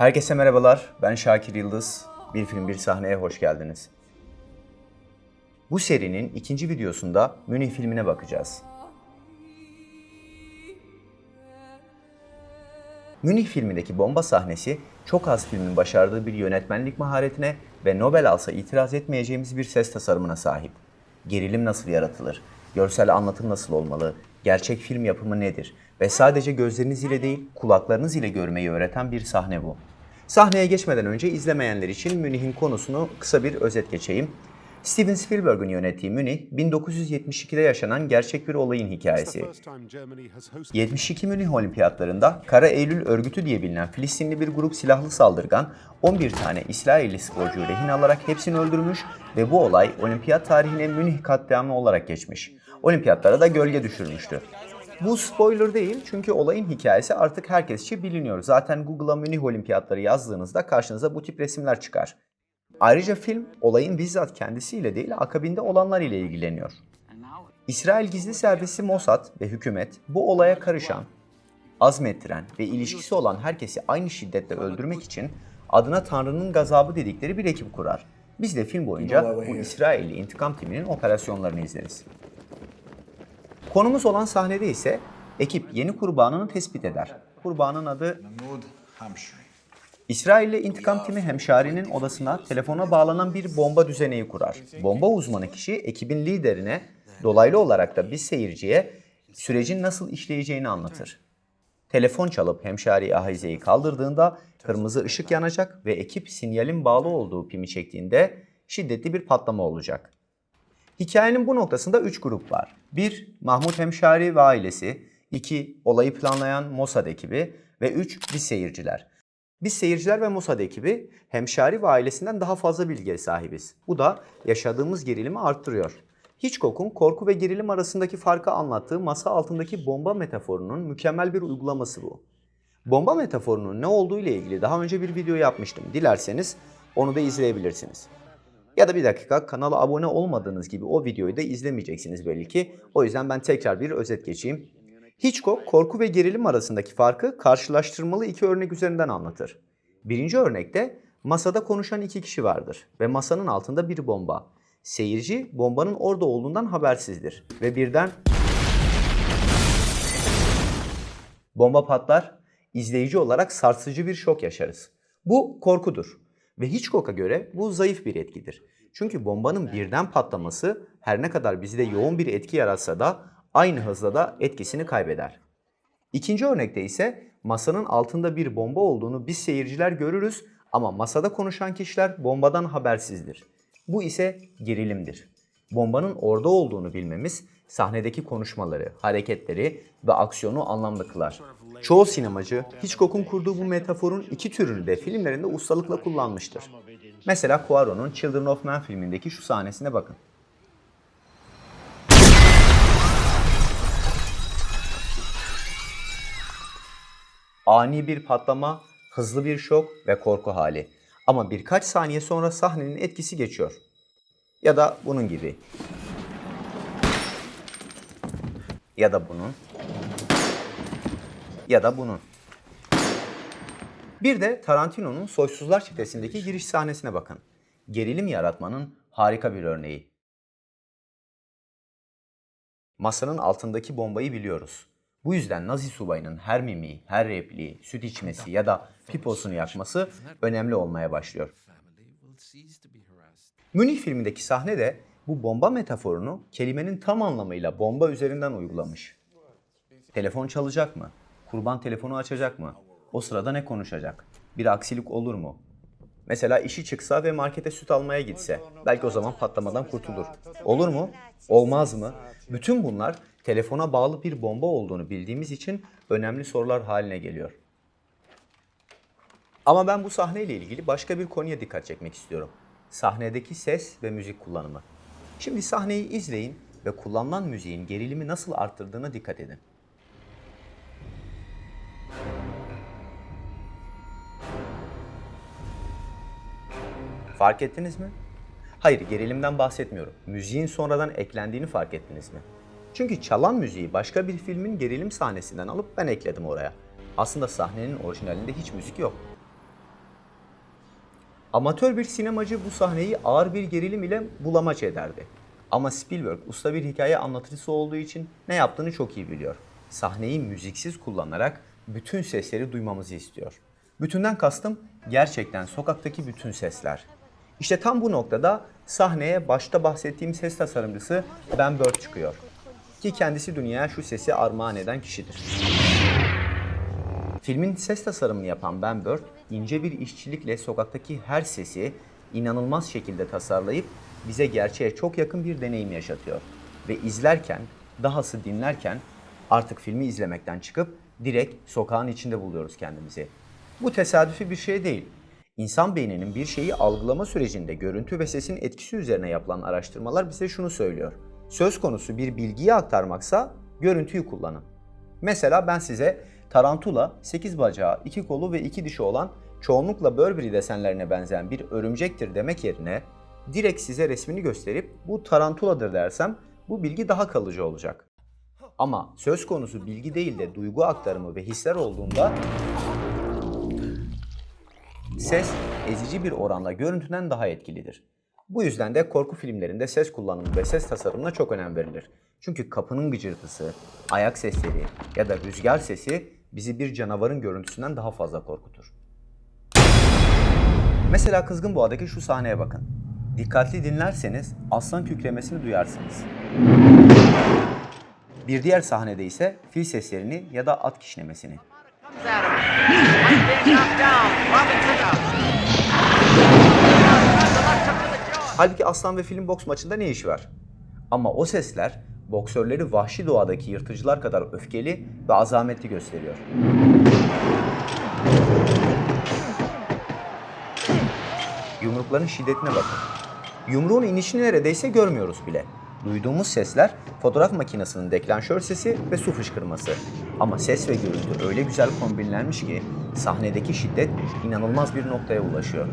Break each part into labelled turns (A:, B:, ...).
A: Herkese merhabalar, ben Şakir Yıldız. Bir film bir sahneye hoş geldiniz. Bu serinin ikinci videosunda Münih filmine bakacağız. Münih filmindeki bomba sahnesi çok az filmin başardığı bir yönetmenlik maharetine ve Nobel alsa itiraz etmeyeceğimiz bir ses tasarımına sahip. Gerilim nasıl yaratılır? Görsel anlatım nasıl olmalı? Gerçek film yapımı nedir? Ve sadece gözleriniz ile değil, kulaklarınız ile görmeyi öğreten bir sahne bu. Sahneye geçmeden önce izlemeyenler için Münih'in konusunu kısa bir özet geçeyim. Steven Spielberg'ün yönettiği Münih, 1972'de yaşanan gerçek bir olayın hikayesi. 72 Münih Olimpiyatlarında Kara Eylül Örgütü diye bilinen Filistinli bir grup silahlı saldırgan 11 tane İsrailli sporcuyu rehin alarak hepsini öldürmüş ve bu olay olimpiyat tarihine Münih katliamı olarak geçmiş. Olimpiyatlara da gölge düşürmüştü. Bu spoiler değil çünkü olayın hikayesi artık herkes için biliniyor. Zaten Google'a Münih Olimpiyatları yazdığınızda karşınıza bu tip resimler çıkar. Ayrıca film olayın bizzat kendisiyle değil akabinde olanlar ile ilgileniyor. İsrail Gizli Servisi Mossad ve hükümet bu olaya karışan, azmettiren ve ilişkisi olan herkesi aynı şiddetle öldürmek için adına Tanrı'nın gazabı dedikleri bir ekip kurar. Biz de film boyunca bu İsrailli intikam timinin operasyonlarını izleriz. Konumuz olan sahnede ise ekip yeni kurbanını tespit eder. Kurbanın adı. İsrailli intikam timi hemşarinin odasına telefona bağlanan bir bomba düzeneği kurar. Bomba uzmanı kişi ekibin liderine dolaylı olarak da bir seyirciye sürecin nasıl işleyeceğini anlatır. Telefon çalıp hemşari ahizeyi kaldırdığında kırmızı ışık yanacak ve ekip sinyalin bağlı olduğu pimi çektiğinde şiddetli bir patlama olacak. Hikayenin bu noktasında 3 grup var. 1. Mahmut Hemşari ve ailesi. 2. Olayı planlayan Mossad ekibi. Ve 3. Biz seyirciler. Biz seyirciler ve Mossad ekibi Hemşari ve ailesinden daha fazla bilgiye sahibiz. Bu da yaşadığımız gerilimi arttırıyor. Hitchcock'un korku ve gerilim arasındaki farkı anlattığı masa altındaki bomba metaforunun mükemmel bir uygulaması bu. Bomba metaforunun ne olduğu ile ilgili daha önce bir video yapmıştım. Dilerseniz onu da izleyebilirsiniz. Ya da bir dakika kanala abone olmadığınız gibi o videoyu da izlemeyeceksiniz belli ki. O yüzden ben tekrar bir özet geçeyim. Hitchcock korku ve gerilim arasındaki farkı karşılaştırmalı iki örnek üzerinden anlatır. Birinci örnekte masada konuşan iki kişi vardır ve masanın altında bir bomba. Seyirci bombanın orada olduğundan habersizdir ve birden bomba patlar, izleyici olarak sarsıcı bir şok yaşarız. Bu korkudur ve Hitchcock'a göre bu zayıf bir etkidir. Çünkü bombanın birden patlaması her ne kadar bizde yoğun bir etki yaratsa da aynı hızla da etkisini kaybeder. İkinci örnekte ise masanın altında bir bomba olduğunu biz seyirciler görürüz ama masada konuşan kişiler bombadan habersizdir. Bu ise gerilimdir. Bombanın orada olduğunu bilmemiz sahnedeki konuşmaları, hareketleri ve aksiyonu anlamlı kılar. Çoğu sinemacı Hitchcock'un kurduğu bu metaforun iki türünü de filmlerinde ustalıkla kullanmıştır. Mesela Poirot'un Children of Men filmindeki şu sahnesine bakın. Ani bir patlama, hızlı bir şok ve korku hali. Ama birkaç saniye sonra sahnenin etkisi geçiyor. Ya da bunun gibi. Ya da bunun. Ya da bunun. Bir de Tarantino'nun Soysuzlar Çetesi'ndeki giriş sahnesine bakın. Gerilim yaratmanın harika bir örneği. Masanın altındaki bombayı biliyoruz. Bu yüzden Nazi subayının her mimiği, her repliği, süt içmesi ya da piposunu yakması önemli olmaya başlıyor. Münih filmindeki sahne de bu bomba metaforunu kelimenin tam anlamıyla bomba üzerinden uygulamış. Telefon çalacak mı? Kurban telefonu açacak mı? O sırada ne konuşacak? Bir aksilik olur mu? Mesela işi çıksa ve markete süt almaya gitse, belki o zaman patlamadan kurtulur. Olur mu? Olmaz mı? Bütün bunlar telefona bağlı bir bomba olduğunu bildiğimiz için önemli sorular haline geliyor. Ama ben bu sahneyle ilgili başka bir konuya dikkat çekmek istiyorum. Sahnedeki ses ve müzik kullanımı. Şimdi sahneyi izleyin ve kullanılan müziğin gerilimi nasıl arttırdığına dikkat edin. Fark ettiniz mi? Hayır, gerilimden bahsetmiyorum. Müziğin sonradan eklendiğini fark ettiniz mi? Çünkü çalan müziği başka bir filmin gerilim sahnesinden alıp ben ekledim oraya. Aslında sahnenin orijinalinde hiç müzik yok. Amatör bir sinemacı bu sahneyi ağır bir gerilim ile bulamaç ederdi. Ama Spielberg usta bir hikaye anlatıcısı olduğu için ne yaptığını çok iyi biliyor. Sahneyi müziksiz kullanarak bütün sesleri duymamızı istiyor. Bütünden kastım gerçekten sokaktaki bütün sesler. İşte tam bu noktada sahneye başta bahsettiğim ses tasarımcısı Ben Bird çıkıyor. Ki kendisi dünyaya şu sesi armağan eden kişidir. Filmin ses tasarımını yapan Ben Bird, ince bir işçilikle sokaktaki her sesi inanılmaz şekilde tasarlayıp bize gerçeğe çok yakın bir deneyim yaşatıyor. Ve izlerken, dahası dinlerken artık filmi izlemekten çıkıp direkt sokağın içinde buluyoruz kendimizi. Bu tesadüfi bir şey değil. İnsan beyninin bir şeyi algılama sürecinde görüntü ve sesin etkisi üzerine yapılan araştırmalar bize şunu söylüyor. Söz konusu bir bilgiyi aktarmaksa görüntüyü kullanın. Mesela ben size tarantula, 8 bacağı, 2 kolu ve 2 dişi olan çoğunlukla Burberry desenlerine benzeyen bir örümcektir demek yerine direkt size resmini gösterip bu tarantuladır dersem bu bilgi daha kalıcı olacak. Ama söz konusu bilgi değil de duygu aktarımı ve hisler olduğunda ses ezici bir oranla görüntüden daha etkilidir. Bu yüzden de korku filmlerinde ses kullanımı ve ses tasarımına çok önem verilir. Çünkü kapının gıcırtısı, ayak sesleri ya da rüzgar sesi bizi bir canavarın görüntüsünden daha fazla korkutur. Mesela Kızgın Boğa'daki şu sahneye bakın. Dikkatli dinlerseniz aslan kükremesini duyarsınız. Bir diğer sahnede ise fil seslerini ya da at kişnemesini. Halbuki aslan ve filin boks maçında ne iş var? Ama o sesler boksörleri vahşi doğadaki yırtıcılar kadar öfkeli ve azametli gösteriyor. Yumrukların şiddetine bakın. Yumruğun inişini neredeyse görmüyoruz bile. Duyduğumuz sesler fotoğraf makinesinin deklanşör sesi ve su fışkırması. Ama ses ve görüntü öyle güzel kombinlenmiş ki sahnedeki şiddet inanılmaz bir noktaya ulaşıyor.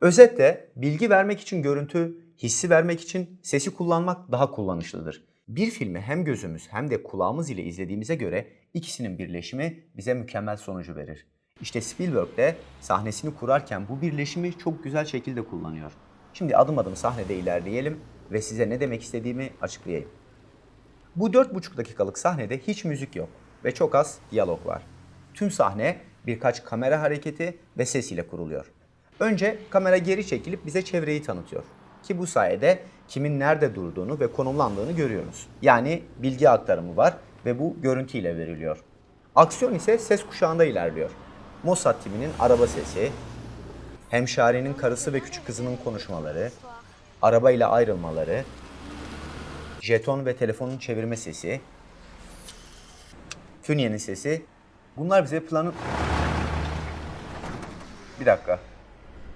A: Özetle bilgi vermek için görüntü, hissi vermek için sesi kullanmak daha kullanışlıdır. Bir filmi hem gözümüz hem de kulağımız ile izlediğimize göre ikisinin birleşimi bize mükemmel sonucu verir. İşte Spielberg de sahnesini kurarken bu birleşimi çok güzel şekilde kullanıyor. Şimdi adım adım sahnede ilerleyelim ve size ne demek istediğimi açıklayayım. Bu 4,5 dakikalık sahnede hiç müzik yok ve çok az diyalog var. Tüm sahne birkaç kamera hareketi ve ses ile kuruluyor. Önce kamera geri çekilip bize çevreyi tanıtıyor. Ki bu sayede kimin nerede durduğunu ve konumlandığını görüyoruz. Yani bilgi aktarımı var ve bu görüntü ile veriliyor. Aksiyon ise ses kuşağında ilerliyor. Mossad timinin araba sesi, hemşarenin karısı ve küçük kızının konuşmaları, arabayla ayrılmaları, jeton ve telefonun çevirme sesi, Fünye'nin sesi. Bunlar bize planın... Bir dakika.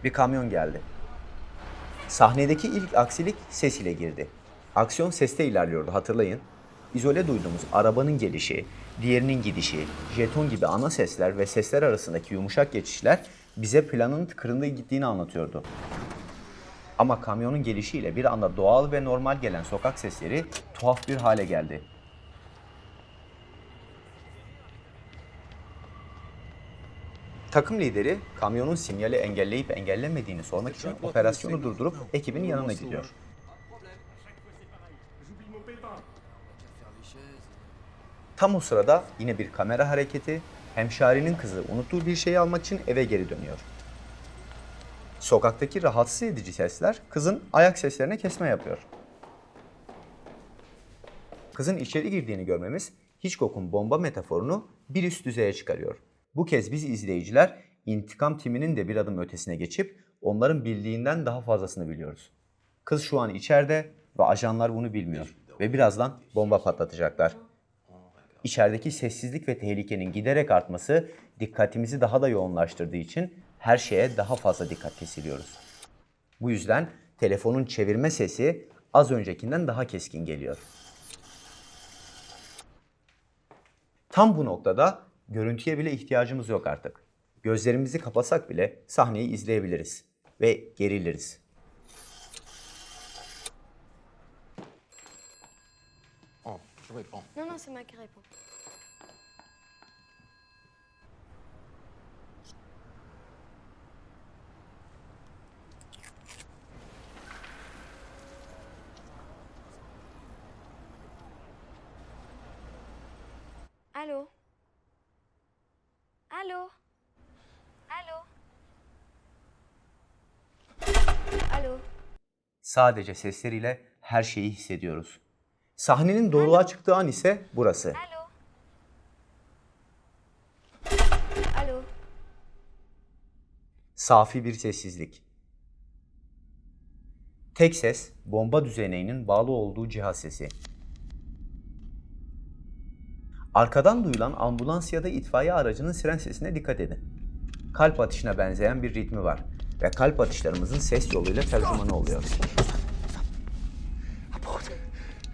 A: Bir kamyon geldi. Sahnedeki ilk aksilik ses ile girdi. Aksiyon seste ilerliyordu hatırlayın. İzole duyduğumuz arabanın gelişi, diğerinin gidişi, jeton gibi ana sesler ve sesler arasındaki yumuşak geçişler bize planın tıkırında gittiğini anlatıyordu. Ama kamyonun gelişiyle bir anda doğal ve normal gelen sokak sesleri tuhaf bir hale geldi. Takım lideri kamyonun sinyali engelleyip engellemediğini sormak için operasyonu durdurup ekibin yanına gidiyor. Tam o sırada yine bir kamera hareketi, hemşarenin kızı unuttuğu bir şeyi almak için eve geri dönüyor. Sokaktaki rahatsız edici sesler kızın ayak seslerine kesme yapıyor. Kızın içeri girdiğini görmemiz Hitchcock'un bomba metaforunu bir üst düzeye çıkarıyor. Bu kez biz izleyiciler intikam timinin de bir adım ötesine geçip onların bildiğinden daha fazlasını biliyoruz. Kız şu an içeride ve ajanlar bunu bilmiyor ve birazdan bomba patlatacaklar. İçerideki sessizlik ve tehlikenin giderek artması dikkatimizi daha da yoğunlaştırdığı için her şeye daha fazla dikkat kesiliyoruz. Bu yüzden telefonun çevirme sesi az öncekinden daha keskin geliyor. Tam bu noktada görüntüye bile ihtiyacımız yok artık. Gözlerimizi kapasak bile sahneyi izleyebiliriz ve geriliriz.
B: Qui répond.
C: Non, non, c'est moi qui réponds. Allô Allô Allô Allô
A: Sadece sesleriyle her şeyi hissediyoruz. Sahnenin doğruluğa çıktığı an ise burası.
C: Allô
A: Safi bir sessizlik. Tek ses bomba düzeneğinin bağlı olduğu cihaz sesi. Arkadan duyulan ambulans ya da itfaiye aracının siren sesine dikkat edin. Kalp atışına benzeyen bir ritmi var ve kalp atışlarımızın ses yoluyla tercümanı oluyor.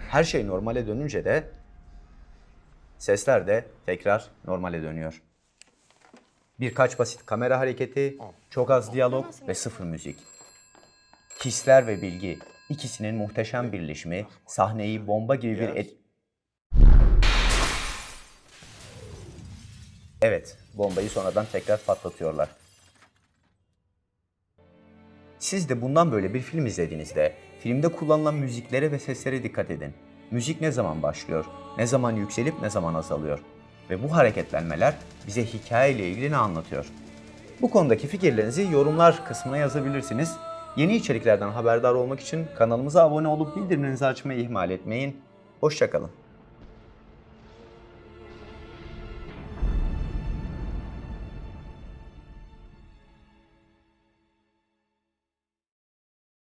A: Her şey normale dönünce de sesler de tekrar normale dönüyor. Birkaç basit kamera hareketi, çok az diyalog ve sıfır müzik. Hisler ve bilgi, ikisinin muhteşem birleşimi sahneyi bomba gibi bir et... Evet, bombayı sonradan tekrar patlatıyorlar. Siz de bundan böyle bir film izlediğinizde filmde kullanılan müziklere ve seslere dikkat edin. Müzik ne zaman başlıyor, ne zaman yükselip ne zaman azalıyor. Ve bu hareketlenmeler bize hikaye ile ilgili ne anlatıyor? Bu konudaki fikirlerinizi yorumlar kısmına yazabilirsiniz. Yeni içeriklerden haberdar olmak için kanalımıza abone olup bildirimlerinizi açmayı ihmal etmeyin. Hoşçakalın.